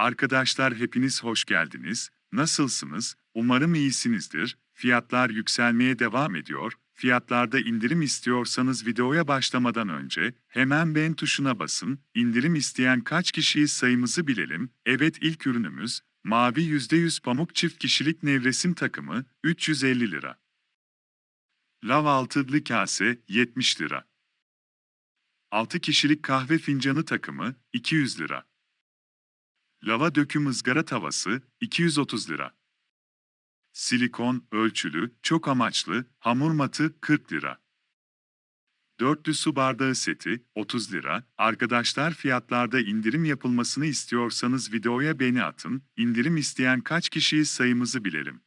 Arkadaşlar hepiniz hoş geldiniz. Nasılsınız? Umarım iyisinizdir. Fiyatlar yükselmeye devam ediyor. Fiyatlarda indirim istiyorsanız videoya başlamadan önce hemen beğen tuşuna basın. İndirim isteyen kaç kişiyiz sayımızı bilelim. Evet ilk ürünümüz mavi %100 pamuk çift kişilik nevresim takımı 350 lira. Lav altılı kase 70 lira. 6 kişilik kahve fincanı takımı 200 lira. Lava döküm ızgara tavası 230 lira. Silikon, ölçülü, çok amaçlı, hamur matı 40 lira. Dörtlü su bardağı seti 30 lira. Arkadaşlar fiyatlarda indirim yapılmasını istiyorsanız videoya beğeni atın. İndirim isteyen kaç kişiyiz sayımızı bilelim.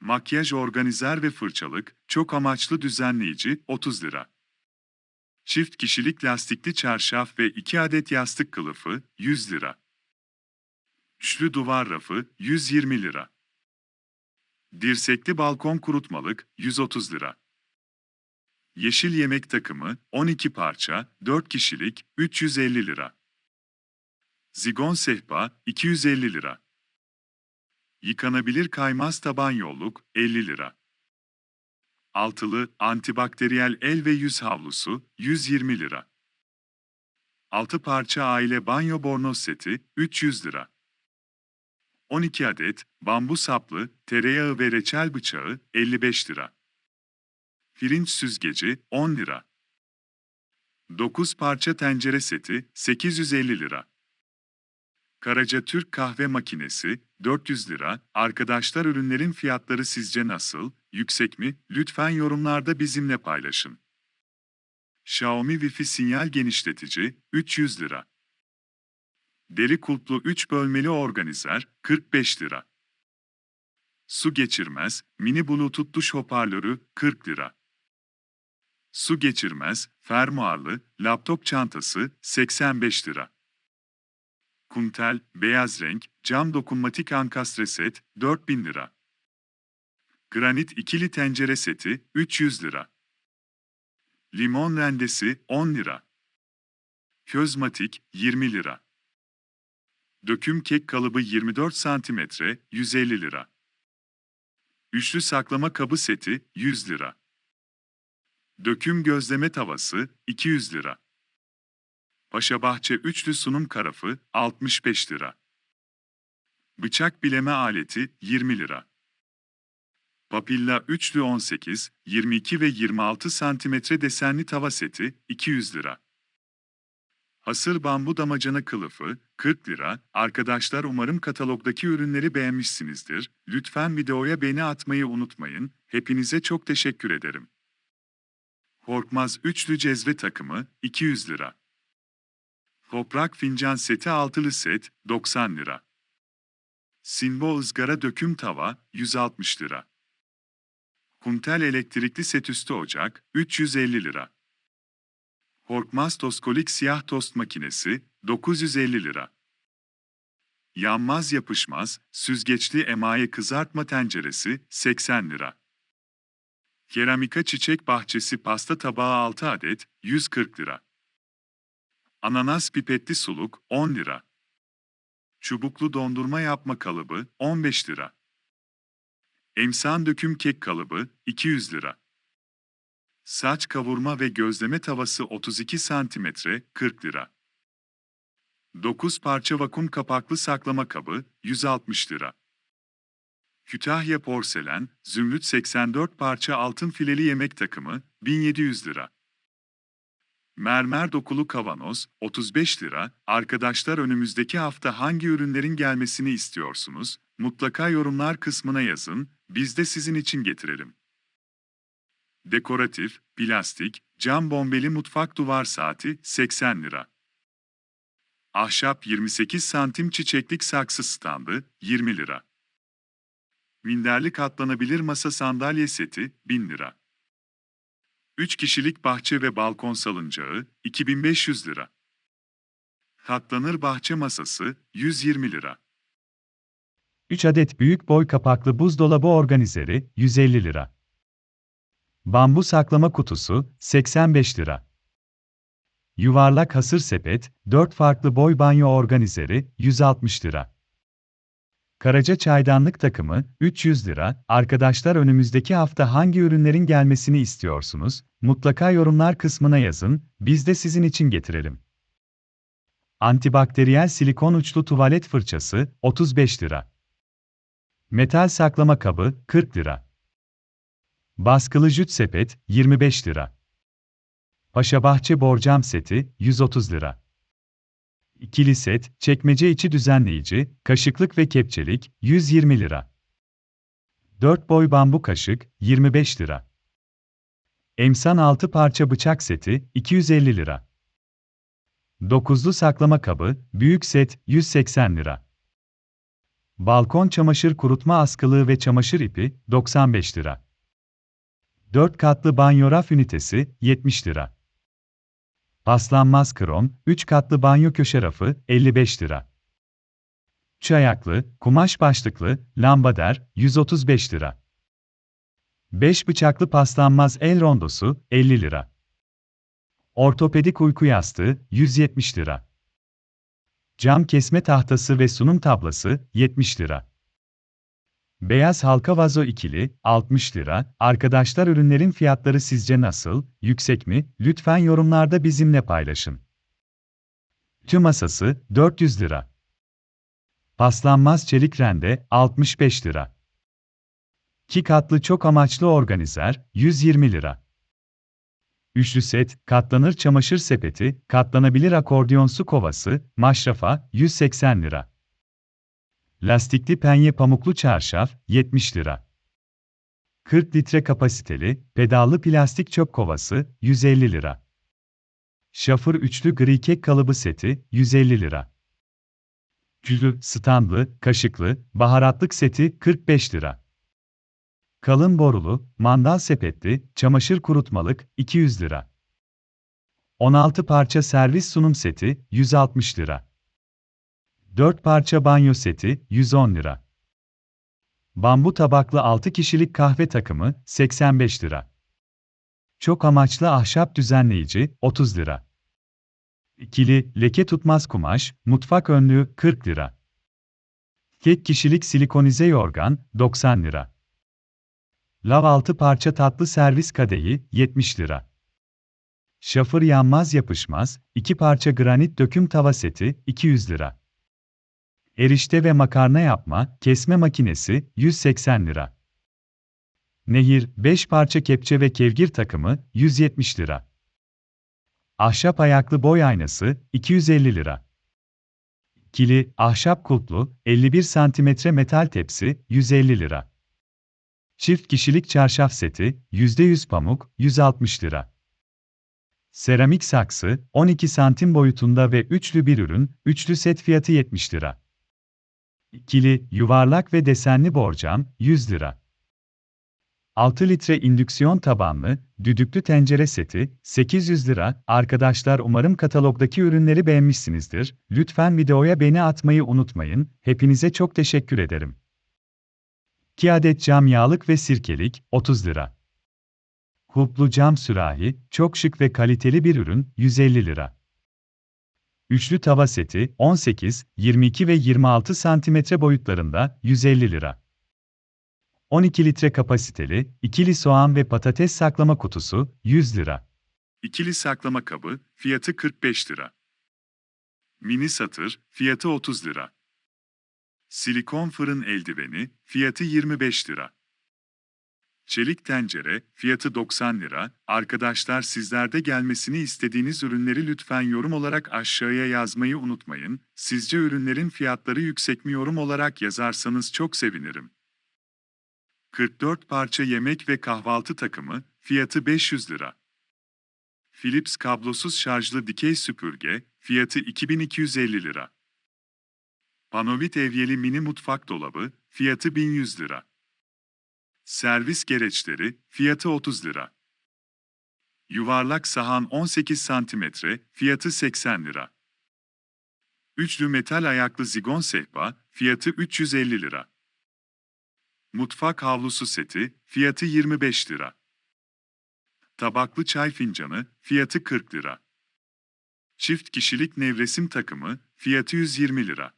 Makyaj organizer ve fırçalık, çok amaçlı düzenleyici 30 lira. Çift kişilik lastikli çarşaf ve 2 adet yastık kılıfı 100 lira. Üçlü duvar rafı 120 lira. Dirsekli balkon kurutmalık 130 lira. Yeşil yemek takımı 12 parça 4 kişilik 350 lira. Zigon sehpa 250 lira. Yıkanabilir kaymaz taban yolluk 50 lira. Altılı antibakteriyel el ve yüz havlusu 120 lira. 6 parça aile banyo bornoz seti 300 lira. 12 adet bambu saplı tereyağı ve reçel bıçağı 55 lira. Pirinç süzgeci 10 lira. 9 parça tencere seti 850 lira. Karaca Türk kahve makinesi 400 lira. Arkadaşlar ürünlerin fiyatları sizce nasıl? Yüksek mi? Lütfen yorumlarda bizimle paylaşın. Xiaomi Wi-Fi sinyal genişletici 300 lira. Deri kulplu 3 bölmeli organizer 45 lira. Su geçirmez mini bluetooth duş hoparlörü 40 lira. Su geçirmez fermuarlı laptop çantası 85 lira. Kuntel beyaz renk cam dokunmatik ankastre set 4000 lira. Granit ikili tencere seti 300 lira. Limon rendesi 10 lira. Közmatik 20 lira. Döküm kek kalıbı 24 cm 150 lira. Üçlü saklama kabı seti 100 lira. Döküm gözleme tavası 200 lira. Paşabahçe üçlü sunum karafı 65 lira. Bıçak bileme aleti 20 lira. Papilla üçlü 18, 22 ve 26 cm desenli tava seti 200 lira. Hasır bambu damacana kılıfı 40 lira. Arkadaşlar umarım katalogdaki ürünleri beğenmişsinizdir. Lütfen videoya beğeni atmayı unutmayın. Hepinize çok teşekkür ederim. Korkmaz üçlü cezve takımı 200 lira. Toprak fincan seti altılı set 90 lira. Sinbo ızgara döküm tava 160 lira. Kuntel elektrikli set üstü ocak 350 lira. Korkmaz Toskolik siyah tost makinesi 950 lira. Yanmaz yapışmaz, süzgeçli emaye kızartma tenceresi 80 lira. Keramika çiçek bahçesi pasta tabağı 6 adet 140 lira. Ananas pipetli suluk 10 lira. Çubuklu dondurma yapma kalıbı 15 lira. Emsan döküm kek kalıbı 200 lira. Saç kavurma ve gözleme tavası 32 cm 40 lira. 9 parça vakum kapaklı saklama kabı 160 lira. Kütahya porselen, zümrüt 84 parça altın fileli yemek takımı 1700 lira. Mermer dokulu kavanoz 35 lira. Arkadaşlar önümüzdeki hafta hangi ürünlerin gelmesini istiyorsunuz? Mutlaka yorumlar kısmına yazın. Biz de sizin için getirelim. Dekoratif, plastik, cam bombeli mutfak duvar saati 80 lira. Ahşap 28 santim çiçeklik saksı standı 20 lira. Minderli katlanabilir masa sandalye seti 1000 lira. 3 kişilik bahçe ve balkon salıncağı 2500 lira. Katlanır bahçe masası 120 lira. 3 adet büyük boy kapaklı buzdolabı organizeri 150 lira. Bambu saklama kutusu 85 lira. Yuvarlak hasır sepet, 4 farklı boy banyo organizeri, 160 lira. Karaca çaydanlık takımı, 300 lira. Arkadaşlar önümüzdeki hafta hangi ürünlerin gelmesini istiyorsunuz? Mutlaka yorumlar kısmına yazın, biz de sizin için getirelim. Antibakteriyel silikon uçlu tuvalet fırçası, 35 lira. Metal saklama kabı, 40 lira. Baskılı jüt sepet, 25 lira. Paşabahçe borcam seti, 130 lira. İkili set, çekmece içi düzenleyici, kaşıklık ve kepçelik, 120 lira. 4 boy bambu kaşık, 25 lira. Emsan 6 parça bıçak seti, 250 lira. Dokuzlu saklama kabı, büyük set, 180 lira. Balkon çamaşır kurutma askılığı ve çamaşır ipi, 95 lira. 4 katlı banyo raf ünitesi, 70 lira. Paslanmaz krom, 3 katlı banyo köşe rafı, 55 lira. Çayaklı, kumaş başlıklı, lambader, 135 lira. 5 bıçaklı paslanmaz el rondosu, 50 lira. Ortopedik uyku yastığı, 170 lira. Cam kesme tahtası ve sunum tablası, 70 lira. Beyaz halka vazo ikili, 60 lira. Arkadaşlar ürünlerin fiyatları sizce nasıl, yüksek mi? Lütfen yorumlarda bizimle paylaşın. Tü masası, 400 lira. Paslanmaz çelik rende, 65 lira. 2 katlı çok amaçlı organizer, 120 lira. Üçlü set, katlanır çamaşır sepeti, katlanabilir akordeon su kovası, maşrafa, 180 lira. Lastikli penye pamuklu çarşaf, 70 lira. 40 litre kapasiteli, pedallı plastik çöp kovası, 150 lira. Şafır üçlü gri kek kalıbı seti, 150 lira. Cülü, standlı, kaşıklı, baharatlık seti, 45 lira. Kalın borulu, mandal sepetli, çamaşır kurutmalık, 200 lira. 16 parça servis sunum seti, 160 lira. 4 parça banyo seti, 110 lira. Bambu tabaklı 6 kişilik kahve takımı, 85 lira. Çok amaçlı ahşap düzenleyici, 30 lira. İkili, leke tutmaz kumaş, mutfak önlüğü, 40 lira. Tek kişilik silikonize yorgan, 90 lira. Lav 6 parça tatlı servis kadehi, 70 lira. Şafır yanmaz yapışmaz, 2 parça granit döküm tava seti, 200 lira. Erişte ve makarna yapma, kesme makinesi, 180 lira. Nehir, 5 parça kepçe ve kevgir takımı, 170 lira. Ahşap ayaklı boy aynası, 250 lira. Kili, ahşap kulplu, 51 cm metal tepsi, 150 lira. Çift kişilik çarşaf seti, %100 pamuk, 160 lira. Seramik saksı, 12 santim boyutunda ve üçlü bir ürün, üçlü set fiyatı 70 lira. İkili, yuvarlak ve desenli borcam, 100 lira. 6 litre indüksiyon tabanlı, düdüklü tencere seti, 800 lira. Arkadaşlar umarım katalogdaki ürünleri beğenmişsinizdir. Lütfen videoya beğeni atmayı unutmayın. Hepinize çok teşekkür ederim. 2 adet cam yağlık ve sirkelik, 30 lira. Kulplu cam sürahi, çok şık ve kaliteli bir ürün, 150 lira. Üçlü tava seti, 18, 22 ve 26 cm boyutlarında, 150 lira. 12 litre kapasiteli, ikili soğan ve patates saklama kutusu, 100 lira. İkili saklama kabı, fiyatı 45 lira. Mini satır, fiyatı 30 lira. Silikon fırın eldiveni, fiyatı 25 lira. Çelik tencere, fiyatı 90 lira. Arkadaşlar sizlerde gelmesini istediğiniz ürünleri lütfen yorum olarak aşağıya yazmayı unutmayın. Sizce ürünlerin fiyatları yüksek mi yorum olarak yazarsanız çok sevinirim. 44 parça yemek ve kahvaltı takımı, fiyatı 500 lira. Philips kablosuz şarjlı dikey süpürge, fiyatı 2250 lira. Panovit evyeli mini mutfak dolabı, fiyatı 1100 lira. Servis gereçleri, fiyatı 30 lira. Yuvarlak sahan 18 cm, fiyatı 80 lira. Üçlü metal ayaklı zigon sehpa, fiyatı 350 lira. Mutfak havlusu seti, fiyatı 25 lira. Tabaklı çay fincanı, fiyatı 40 lira. Çift kişilik nevresim takımı, fiyatı 120 lira.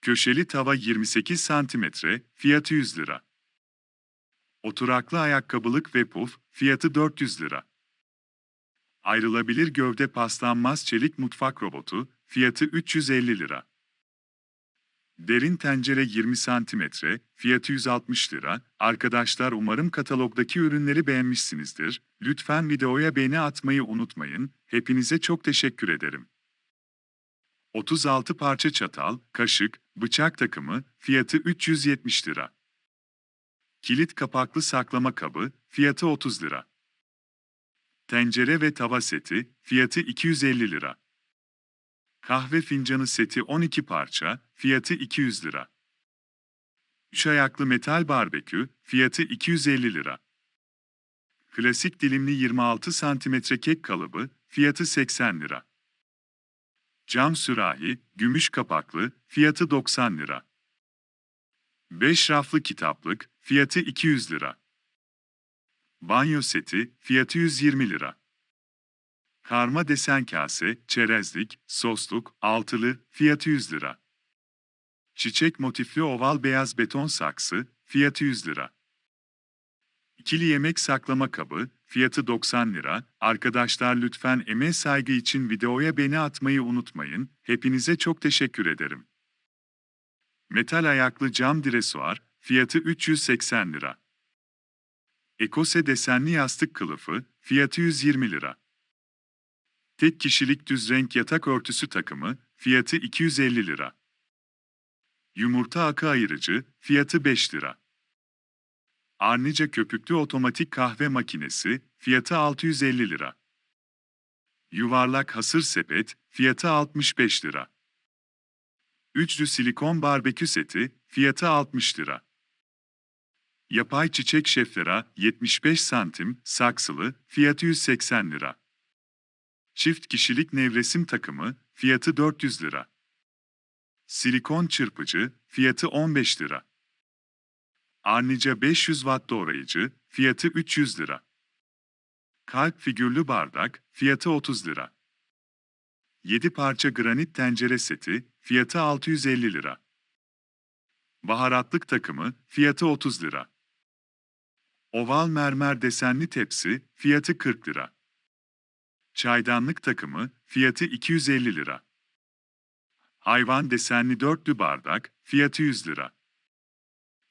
Köşeli tava 28 cm, fiyatı 100 lira. Oturaklı ayakkabılık ve puf, fiyatı 400 lira. Ayrılabilir gövde paslanmaz çelik mutfak robotu, fiyatı 350 lira. Derin tencere 20 cm, fiyatı 160 lira. Arkadaşlar umarım katalogdaki ürünleri beğenmişsinizdir. Lütfen videoya beğeni atmayı unutmayın. Hepinize çok teşekkür ederim. 36 parça çatal, kaşık, bıçak takımı, fiyatı 370 lira. Kilit kapaklı saklama kabı, fiyatı 30 lira. Tencere ve tava seti, fiyatı 250 lira. Kahve fincanı seti 12 parça, fiyatı 200 lira. 3 ayaklı metal barbekü, fiyatı 250 lira. Klasik dilimli 26 cm kek kalıbı, fiyatı 80 lira. Cam sürahi, gümüş kapaklı, fiyatı 90 lira. 5 raflı kitaplık, fiyatı 200 lira. Banyo seti, fiyatı 120 lira. Karma desen kase, çerezlik, sosluk, altılı, fiyatı 100 lira. Çiçek motifli oval beyaz beton saksı, fiyatı 100 lira. İkili yemek saklama kabı, fiyatı 90 lira. Arkadaşlar lütfen emeğe saygı için videoya beğeni atmayı unutmayın. Hepinize çok teşekkür ederim. Metal ayaklı cam dresuar, fiyatı 380 lira. Ekose desenli yastık kılıfı, fiyatı 120 lira. Tek kişilik düz renk yatak örtüsü takımı, fiyatı 250 lira. Yumurta akı ayırıcı, fiyatı 5 lira. Arnica köpüklü otomatik kahve makinesi, fiyatı 650 lira. Yuvarlak hasır sepet, fiyatı 65 lira. Üçlü silikon barbekü seti, fiyatı 60 lira. Yapay çiçek şeflera 75 santim, saksılı, fiyatı 180 lira. Çift kişilik nevresim takımı, fiyatı 400 lira. Silikon çırpıcı, fiyatı 15 lira. Arnica 500 watt doğrayıcı, fiyatı 300 lira. Kalp figürlü bardak, fiyatı 30 lira. 7 parça granit tencere seti, fiyatı 650 lira. Baharatlık takımı, fiyatı 30 lira. Oval mermer desenli tepsi, fiyatı 40 lira. Çaydanlık takımı, fiyatı 250 lira. Hayvan desenli dörtlü bardak, fiyatı 100 lira.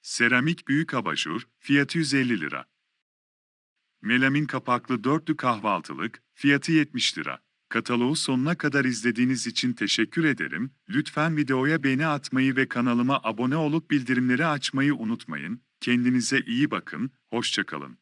Seramik büyük abajur, fiyatı 150 lira. Melamin kapaklı dörtlü kahvaltılık, fiyatı 70 lira. Kataloğu sonuna kadar izlediğiniz için teşekkür ederim. Lütfen videoya beğeni atmayı ve kanalıma abone olup bildirimleri açmayı unutmayın. Kendinize iyi bakın, hoşçakalın.